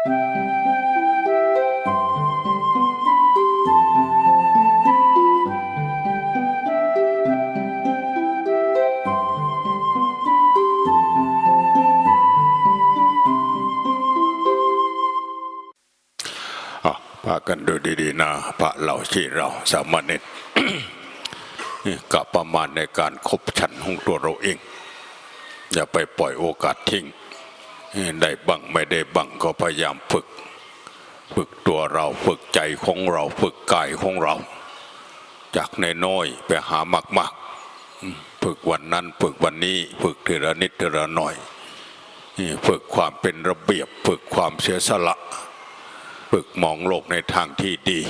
อะพากันดูดีๆนะพระเราชีเราสามเณรนี่ก็ประมาณในการคบฉันของตัวเราเอง อย่าไปปล่อยโอกาสทิ้ง ได้บังไม่ได้บังก็พยายามฝึก ฝึกตัวเราฝึกใจของเราฝึกกายของเรา จากในน้อยไปหามากๆฝึกวันนั้นฝึกวันนี้ ฝึกทีละนิดทีละหน่อยฝึกความเป็นระเบียบ ฝึกความเสียสละ ฝึกมองโลกในทางที่ดี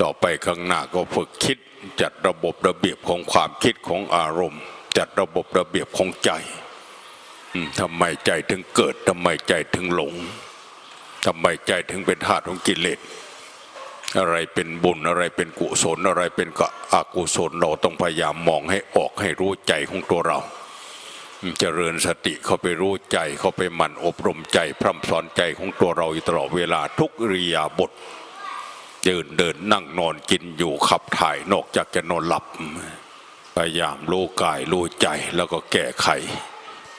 ต่อไปข้างหน้าก็ฝึกคิดจัดระบบระเบียบของความคิดของอารมณ์ จัดระบบระเบียบของใจ ทำไมใจถึงเกิดทำไมใจถึงหลงทำไมใจถึงเป็นธาตุของกิเลสอะไรเป็นบุญอะไรเป็นกุศลอะไรเป็นกอกุศลเราต้องพยายามมองให้ออกให้รู้ใจของตัวเราเจริญสติเข้าไปรู้ใจเข้าไปหมั่นอบรมใจ พร่ำสอนใจของตัวเราอยู่ตลอดเวลาทุกริยาบถเดินเดินนั่งนอนกินอยู่ขับถ่ายนอกจากจะนอนหลับ พยายามรู้กายรู้ใจแล้วก็แก้ไข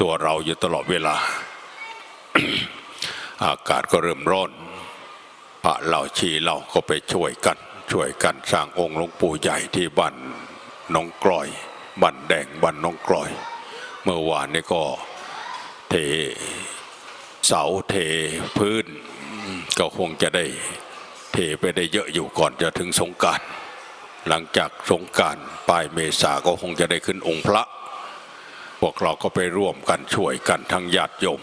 ตัวเราอยู่ตลอดเวลา อากาศก็เริ่มร้อนพระเราชีเราก็ไปช่วยกัน ช่วยกันสร้างองค์หลวงปู่ใหญ่ที่บ้านน้องกลอยบ้านแดงบ้านน้องกลอย เมื่อวานนี้ก็เทเสาเทพื้น ก็คงจะได้เทไปได้เยอะอยู่ก่อนจะถึงสงการ หลังจากสงการปลายเมษาก็คงจะได้ขึ้นองค์พระ วกเราก็ไปร่วมกันช่วยกันทั้งญาติโยม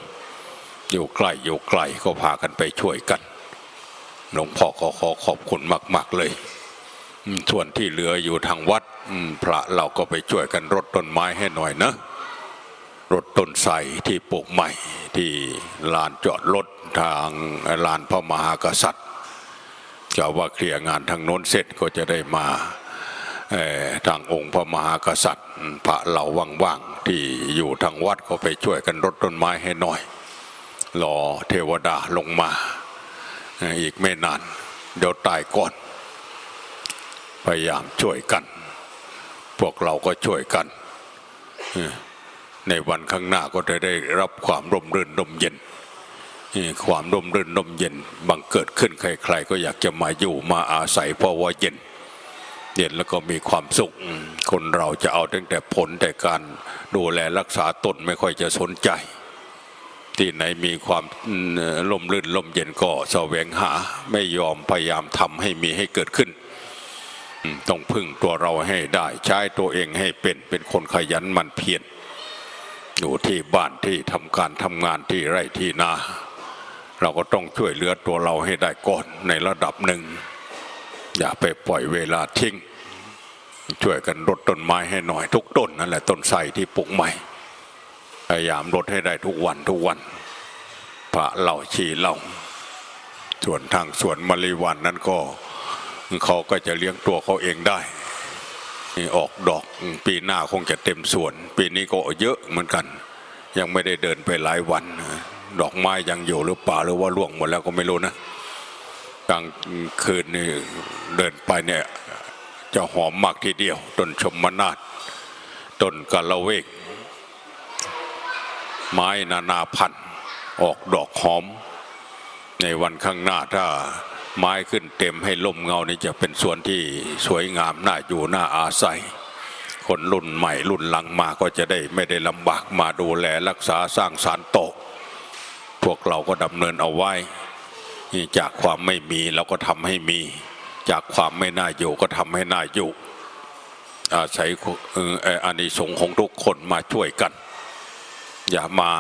อยู่ใกล้อยู่ไกลก็พากันไปช่วยกันหลวงพ่อก็ขอขอบคุณมาก ๆเลยส่วนที่เหลืออยู่ทางวัดพระเราก็ไปช่วยกันรดต้นไม้ให้หน่อยนะรถต้นไทรที่ปลูกใหม่ที่ลานจอดรถทางลานพระมหากษัตริย์จะว่าเคลียร์งานทางโน้นเสร็จก็จะได้มาทางองค์พระมหากษัตริย์ พระเหล่าว่าง ที่อยู่ทางวัดก็ไปช่วยกันรดต้นไม้ให้หน่อยรอเทวดาลงมา อีกไม่นาน เดี๋ยวตายก่อน พยายามช่วยกัน พวกเราก็ช่วยกัน ในวันข้างหน้าก็จะได้รับความร่มรื่นร่มเย็น ความร่มรื่นร่มเย็นบังเกิดขึ้นใคร ๆ ก็อยากจะมาอยู่มาอาศัยเพราะว่าเย็น เย็นแล้วก็มีความสุข คนเราจะเอาตั้งแต่ผลแต่การดูแลรักษาตนไม่ค่อยจะสนใจ ที่ไหนมีความร่มรื่นร่มเย็นก็แสวงหาไม่ยอมพยายามทำให้มีให้เกิดขึ้น ต้องพึ่งตัวเราให้ได้ใช้ตัวเองให้เป็นเป็นคนขยันมันเพียรอยู่ที่บ้านที่ทำการทำงานที่ไร่ที่นา เราก็ต้องช่วยเหลือตัวเราให้ได้ก่อนในระดับหนึ่ง อย่าไปปล่อยเวลาทิ้ง ช่วยกันรดต้นไม้ให้หน่อยทุกต้นนั่นแหละต้นไทรที่ปลูกใหม่ พยายามรดให้ได้ทุกวันทุกวัน พระเหล่าชีเหล่าส่วนทางสวนมะลิวันนั้นก็เขาก็จะเลี้ยงตัวเขาเองได้ออกดอกปีหน้าคงจะเต็มสวน ปีนี้ก็เยอะเหมือนกัน ยังไม่ได้เดินไปหลายวัน ดอกไม้ยังอยู่หรือเปล่าหรือว่าร่วงหมดแล้วก็ไม่รู้นะ ลางคืนนี่เดินไปเนี่ยจะหอมมากทีเดียวต้นชมนาฏต้นกะละเวก ไม้นานาพันธุ์ออกดอกหอม ในวันข้างหน้าถ้าไม้ขึ้นเต็มให้ล่มเงานี่จะเป็นส่วนที่สวยงามน่าอยู่น่าอาศัย คนรุ่นใหม่รุ่นหลังมาก็จะได้ไม่ได้ลำบากมาดูแลรักษาสร้างสารโตะพวกเราก็ดำเนินเอาไว้ จากความไม่มีเราก็ทำให้มี จากความไม่น่าอยู่ก็ทำให้น่าอยู่ อาศัยอานิสงส์ของทุกคนมาช่วยกัน อย่ามา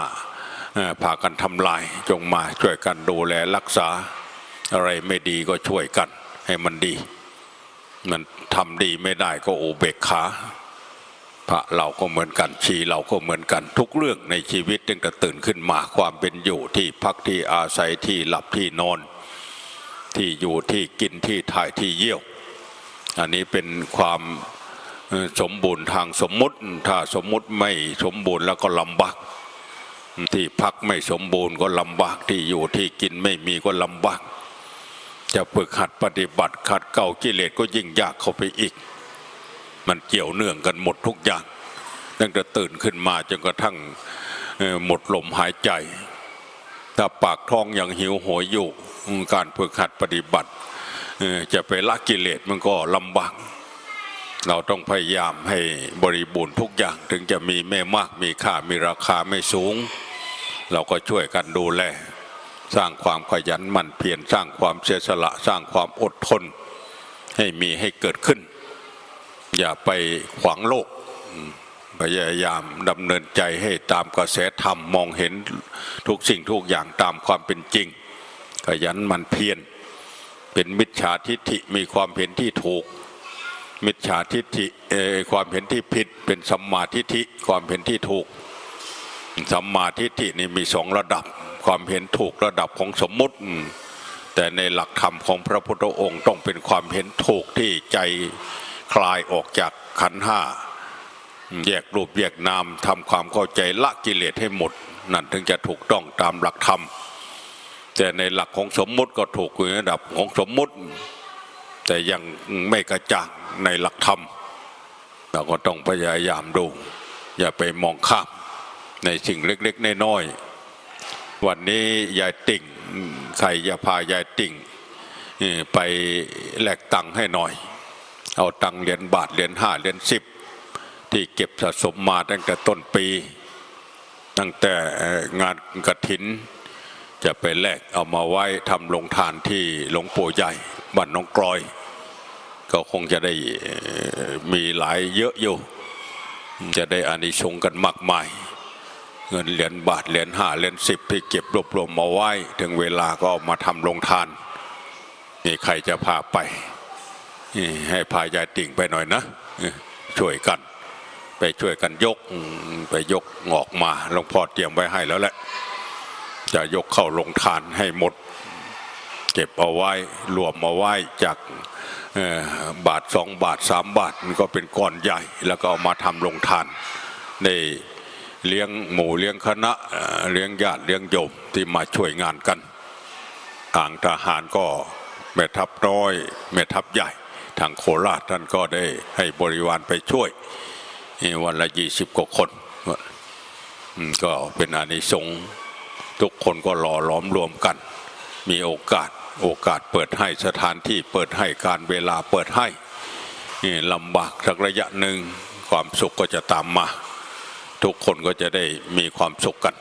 พากันทำลายจงมาช่วยกันดูแลรักษา อะไรไม่ดีก็ช่วยกันให้มันดี มันทำดีไม่ได้ก็อุเบกขา ระเราก็เหมือนกันชีเราก็เหมือนกันทุกเรื่องในชีวิตตั้งแต่ตื่นขึ้นมาความเป็นอยู่ที่พักที่อาศัยที่หลับที่นอน ที่อยู่ที่กินที่ถ่ายที่เยี่ยว อันนี้เป็นความสมบูรณ์ทางสมมุติ ถ้าสมมุติไม่สมบูรณ์แล้วก็ลำบากที่พักไม่สมบูรณ์ก็ลำบากที่อยู่ที่กินไม่มีก็ลำบากจะฝึกหัดปฏิบัติขัดเก่ากิเลสก็ยิ่งยากเข้าไปอีก มันเกี่ยวเนื่องกันหมดทุกอย่างตั้งแต่ตื่นขึ้นมาจนกระทั่งหมดลมหายใจถ้าปากท้องยังหิวโหยอยู่การฝึกหัดปฏิบัติจะไปละกิเลสมันก็ลำบากเราต้องพยายามให้บริบูรณ์ทุกอย่างถึงจะมีไม่มากมีค่ามีราคาไม่สูง เราก็ช่วยกันดูแล สร้างความขยันหมั่นเพียรสร้างความเสียสละ สร้างความอดทน ให้มีให้เกิดขึ้น อย่าไปขวางโลก พยายามดำเนินใจให้ตามกระแสธรรมมองเห็นทุกสิ่งทุกอย่างตามความเป็นจริง ขยันมันเพียรเป็นมิจฉาทิฏฐิมีความเห็นที่ถูก มิจฉาทิฏฐิเอ่อความเห็นที่ผิด เป็นสัมมาทิฏฐิความเห็นที่ถูกสัมมาทิฏฐินี่มีสองระดับ ความเห็นถูกระดับของสมมุติ แต่ในหลักธรรมของพระพุทธองค์ต้องเป็นความเห็นถูกที่ใจ คลายออกจากขันธ์ห้าแยกรูปแยกนามทำความเข้าใจละกิเลสให้หมด นั่นถึงจะถูกต้องตามหลักธรรม แต่ในหลักของสมมุติก็ถูกอยู่ในระดับของสมมุติ แต่ยังไม่กระจ่างในหลักธรรม เราก็ต้องพยายามดู อย่าไปมองข้ามในสิ่งเล็กๆน้อยๆวันนี้ยายติ่งใครจะพายายติ่งเอ่อไปแลกตังค์ให้หน่อย เอาตังเหรียญบาทเหรียญห้าเหรียญสิบที่เก็บสะสมมาตั้งแต่ต้นปี ตั้งแต่งานกระถิน จะไปแลกเอามาไว้ทำลงทานที่หลวงปู่ใหญ่บ้านน้องกลอย ก็คงจะได้มีหลายเยอะอยู่ จะได้อานิสงส์กันมากมาย เงินเหรียญบาทเหรียญห้าเหรียญสิบที่เก็บรวบรวมมาไว้ ถึงเวลาก็เอามาทำลงทานนี่ใครจะพาไป ให้พายายติ่งไปหน่อยนะช่วยกัน ไปช่วยกันยกไปยกออกมาหลวงพ่อเตรียมไว้ให้แล้วแหละ จะยกเข้าลงทานให้หมด เก็บเอาไว้รวมเอาไว้จากบาทสองบาทสามบาทมันก็เป็นก้อนใหญ่ แล้วก็เอามาทำลงทานในเลี้ยงหมู่เลี้ยงคณะเอ่อเลี้ยงญาติเลี้ยงโยมที่มาช่วยงานกันทางทหารก็แม่ทัพน้อยแม่ทัพใหญ่ ทางโคราชท่านก็ได้ให้บริวารไปช่วยนี่วันละยี่สิบกว่าคนก็เป็นอานิสงส์ทุกคนก็หล่อหล้อมรวมกัน มีโอกาสโอกาสเปิดให้สถานที่เปิดให้การเวลาเปิดให้นี่ลำบากสักระยะหนึ่งความสุขก็จะตามมา ทุกคนก็จะได้มีความสุขกัน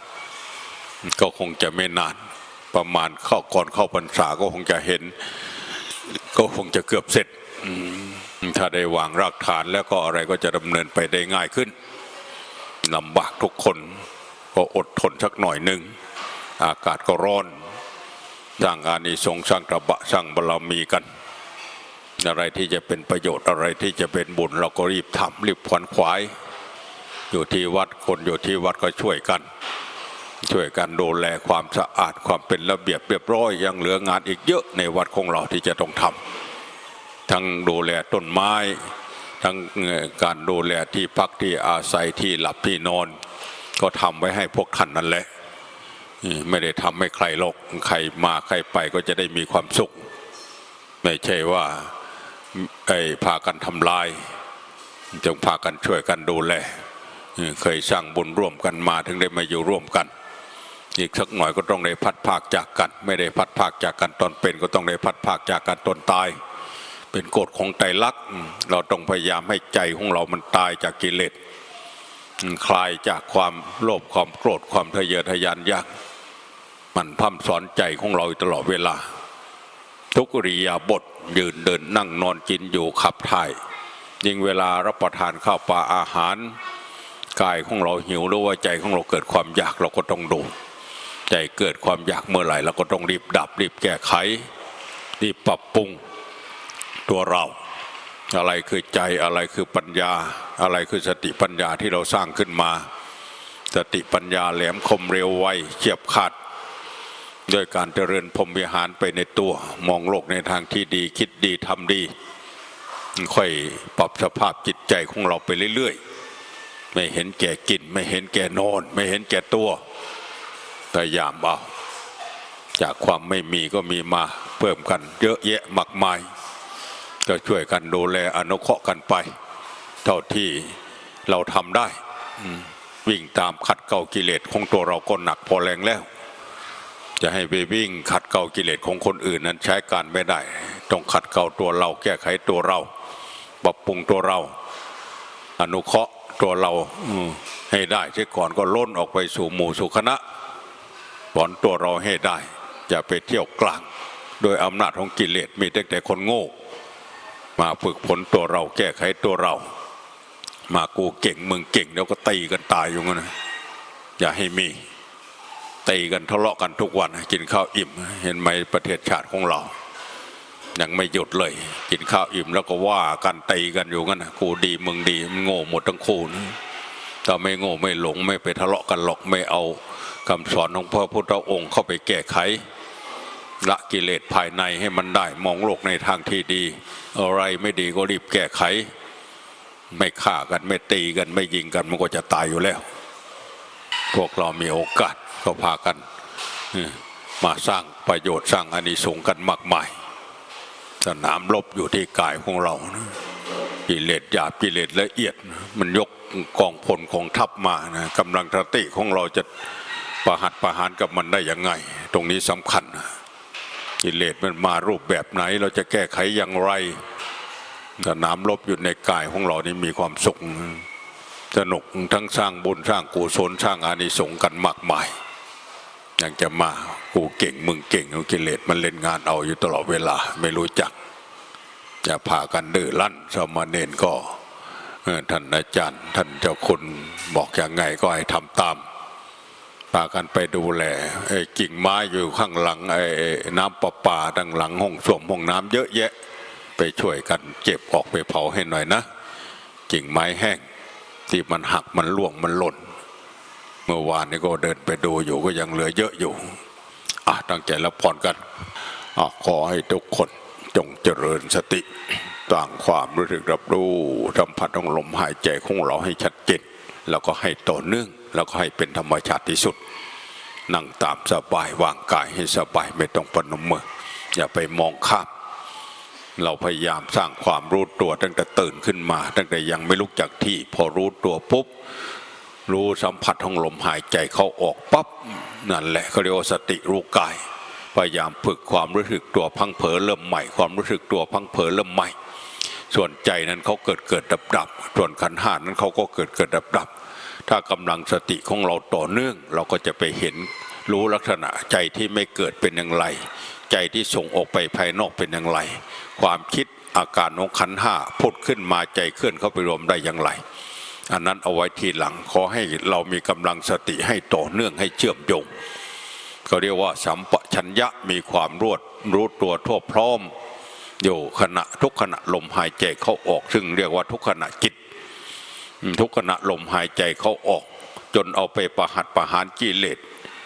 ก็คงจะไม่นานประมาณเข้าก่อนเข้าพรรษาก็คงจะเห็น ก็คงจะเกือบเสร็จ ถ้าได้วางรากฐานแล้วก็อะไรก็จะดำเนินไปได้ง่ายขึ้นลำบากทุกคนก็อดทนสักหน่อยหนึ่ง อากาศก็ร้อนสร้างอานิสงส์สร้างตบะสร้างบารมีกัน อะไรที่จะเป็นประโยชน์อะไรที่จะเป็นบุญเราก็รีบทำรีบขวนขวาย อยู่ที่วัดคนอยู่ที่วัดก็ช่วยกัน ช่วยกันดูแลความสะอาดความเป็นระเบียบเรียบร้อยยังเหลืองานอีกเยอะในวัดของเราที่จะต้องทำ ทั้งดูแลต้นไม้ ทั้งการดูแลที่พักที่อาศัยที่หลับที่นอน ก็ทำไว้ให้พวกท่านนั่นแหละไม่ได้ทำให้ใครหรกใครมาใครไปก็จะได้มีความสุข ไม่ใช่ว่าไอ้พากันทำลาย จงพากันช่วยกันดูแลเคยสร้างบุญร่วมกันมาถึงได้มาอยู่ร่วมกัน อีกสักหน่อยก็ต้องได้พัดภาคจากกัน ไม่ได้พัดภาคจากกันตอนเป็นก็ต้องได้พัดภาคจากกันตอนตาย เป็นกฎของไตรลักษณ์เราต้องพยายามให้ใจของเรามันตายจากกิเลสคลายจากความโลภความโกรธความทะเยอทะยานอยากมันพร่ำสอนใจของเราตลอดเวลา ทุกริยาบทยืนเดินนั่งนอนกินอยู่ขับถ่าย ยิ่งเวลารับประทานข้าวปลาอาหารกายของเราหิวหรือว่าใจของเราเกิดความอยากเราก็ต้องดูใจเกิดความอยากเมื่อไหร่เราก็ต้องรีบดับรีบแก้ไขรีบปรับปรุง ตัวเรา อะไรคือใจอะไรคือปัญญา อะไรคือสติปัญญาที่เราสร้างขึ้นมา สติปัญญาแหลมคมเร็วไวเฉียบขาดด้วยการเจริญพรมวิหารไปในตัวมองโลกในทางที่ดีคิดดีทำดี ค่อยปรับสภาพจิตใจของเราไปเรื่อยๆ ไม่เห็นแก่กิน ไม่เห็นแก่นอน ไม่เห็นแก่ตัวพยายามเอาจากความไม่มีก็มีมาเพิ่มกันเยอะแยะมากมาย ก็ช่วยกันดูแลอนุเคราะห์กันไป เท่าที่เราทำได้วิ่งตามขัดเกลากิเลสของตัวเราก็หนักพอแรงแล้ว จะให้ไปวิ่งขัดเกลากิเลสของคนอื่นนั้นใช้การไม่ได้ ต้องขัดเกลาตัวเราแก้ไขตัวเรา ปรับปรุงตัวเรา อนุเคราะห์ตัวเราให้ได้เสียก่อนก็ล้นออกไปสู่หมู่สู่คณะสอนตัวเราให้ได้ อย่าไปเที่ยวกลาง โดยอำนาจของกิเลสมีแต่แต่คนโง่ มาฝึกฝนตัวเราแก้ไขตัวเรา มากูเก่งมึงเก่งแล้วก็ตีกันตายอยู่งั้นนะอย่าให้มีตีกันทะเลาะกันทุกวันกินข้าวอิ่ม เห็นไหมประเทศชาติของเรา ยังไม่หยุดเลย กินข้าวอิ่มแล้วก็ว่ากันตีกันอยู่งั้นนะกูดีมึงดีมันโง่หมดทั้งคู่นะถ้าไม่โง่ไม่หลงไม่ไปทะเลาะกันหรอกไม่เอาคำสอนของพระพุทธองค์เข้าไปแก้ไข ละกิเลสภายในให้มันได้มองโลกในทางที่ดี อะไรไม่ดีก็รีบแก้ไข ไม่ฆ่ากันไม่ตีกันไม่ยิงกันมันก็จะตายอยู่แล้ว พวกเรามีโอกาสก็พากันมาสร้างประโยชน์สร้างอานิสงส์กันมากมายสนามรบอยู่ที่กายของเรานะกิเลสหยาบกิเลสละเอียด มันยกกองพลของทัพมานะกำลังสติของเราจะประหัตประหารกับมันได้ยังไง ตรงนี้สำคัญนะ กิเลสมันมารูปแบบไหน เราจะแก้ไขอย่างไรสนามรบอยู่ในกายของเรานี่มีความสุขสนุกทั้งสร้างบุญสร้างกุศลสร้างอานิสงส์กันมากมายยังจะมากูเก่งมึงเก่งเอากิเลสมันเล่นงานเอาอยู่ตลอดเวลาไม่รู้จัก จะพากันดื้อลั่นสมณเณรก็ท่านอาจารย์ ท่านเจ้าคุณบอกอย่างไงก็ให้ทำตาม พากันไปดูแลไอ้กิ่งไม้อยู่ข้างหลังไอ้น้ำประปาดังหลังห้องส้วมห้องน้ำเยอะแยะ ไปช่วยกันเก็บออกไปเผาให้หน่อยนะ กิ่งไม้แห้งที่มันหักมันล่วงมันหล่น เมื่อวานนี้ก็เดินไปดูอยู่ก็ยังเหลือเยอะอยู่อะตั้งใจรับพรกันอขอให้ทุกคนจงเจริญสติต่างความรู้สึกรับรู้สัมผัสของลมหายใจของเราให้ชัดเจนแล้วก็ให้ต่อเนื่อง แล้วก็ให้เป็นธรรมชาติที่สุด นั่งตามสบายวางกายให้สบายไม่ต้องปนมืออย่าไปมองข้ามเราพยายามสร้างความรู้ตัวตั้งแต่ตื่นขึ้นมา ตั้งแต่ยังไม่ลุกจากที่ พอรู้ตัวปุ๊บรู้สัมผัสของลมหายใจเข้าออกปั๊บนั่นแหละเขาเรียกว่าสติรู้กาย พยายามฝึกความรู้สึกตัวพังเผลอเริ่มใหม่ ความรู้สึกตัวพังเผลอเริ่มใหม่ ส่วนใจนั้นเขาเกิดเกิดดับดับส่วนขันห้านั้นเขาก็เกิดเกิดดับดับ ถ้ากำลังสติของเราต่อเนื่อง เราก็จะไปเห็นรู้ลักษณะใจที่ไม่เกิดเป็นอย่างไร ใจที่ส่งออกไปภายนอกเป็นอย่างไร ความคิดอาการของขันห้าพุดขึ้นมาใจเคลื่อนเข้าไปรวมได้อย่างไร อันนั้นเอาไว้ทีหลังขอให้เรามีกำลังสติให้ต่อเนื่องให้เชื่อมโยงเขาเรียกว่าสัมปชัญญะมีความรวดรู้ตัวทั่วพร้อม อยู่ขณะทุกขณะลมหายใจเข้าออก ซึ่งเรียกว่าทุกขณะจิต ทุกขณะลมหายใจเขาออก จนเอาไปประหัตประหารกิเลส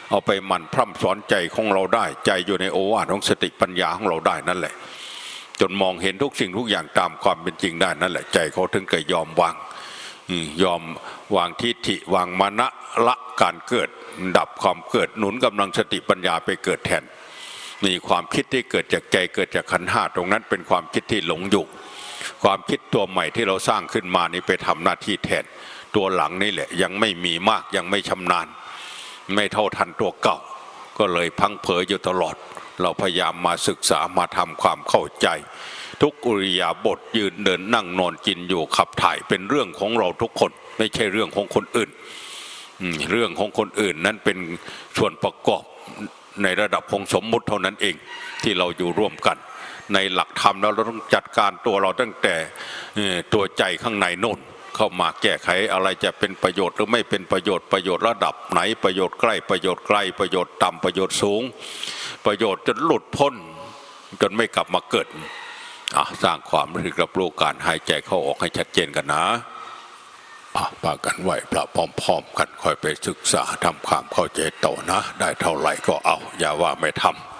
เอาไปหมั่นพร่ำสอนใจของเราได้ ใจอยู่ในโอวาทของสติปัญญาของเราได้นั่นแหละ จนมองเห็นทุกสิ่งทุกอย่างตามความเป็นจริงได้นั่นแหละ ใจเขาถึงจะยอมวางยอมวางทิฏฐิวางมานะละการเกิด ดับความเกิดหนุนกำลังสติปัญญาไปเกิดแทนมีความคิดที่เกิดจากใจเกิดจากขันห้าตรงนั้นเป็นความคิดที่หลงอยู่ ความคิดตัวใหม่ที่เราสร้างขึ้นมานี่ไปทำหน้าที่แทนตัวหลังนี่แหละยังไม่มีมากยังไม่ชำนาญ ไม่เท่าทันตัวเก่า ก็เลยพังเผยอยู่ตลอด เราพยายามมาศึกษามาทำความเข้าใจ ทุกอุริยาบทยืนเดินนั่งนอนกินอยู่ขับถ่ายเป็นเรื่องของเราทุกคน ไม่ใช่เรื่องของคนอื่นเรื่องของคนอื่นนั้นเป็นส่วนประกอบในระดับของสมมุติเท่านั้นเองที่เราอยู่ร่วมกัน ในหลักธรรมแล้วเราต้องจัดการตัวเราตั้งแต่ตัวใจข้างในโน่นเข้ามาแก้ไขอะไรจะเป็นประโยชน์หรือไม่เป็นประโยชน์ประโยชน์ระดับไหนประโยชน์ใกล้ประโยชน์ไกลประโยชน์ต่ำประโยชน์สูง ประโยชน์จนหลุดพ้น จนไม่กลับมาเกิดสร้างความรู้สึกรับรู้การหายใจเข้าออกให้ชัดเจนกันนะอะปากันไหวพระพร้อมๆกันคอยไปศึกษาทำความเข้าใจต่อนะ ได้เท่าไหร่ก็เอา อย่าว่าไม่ทำ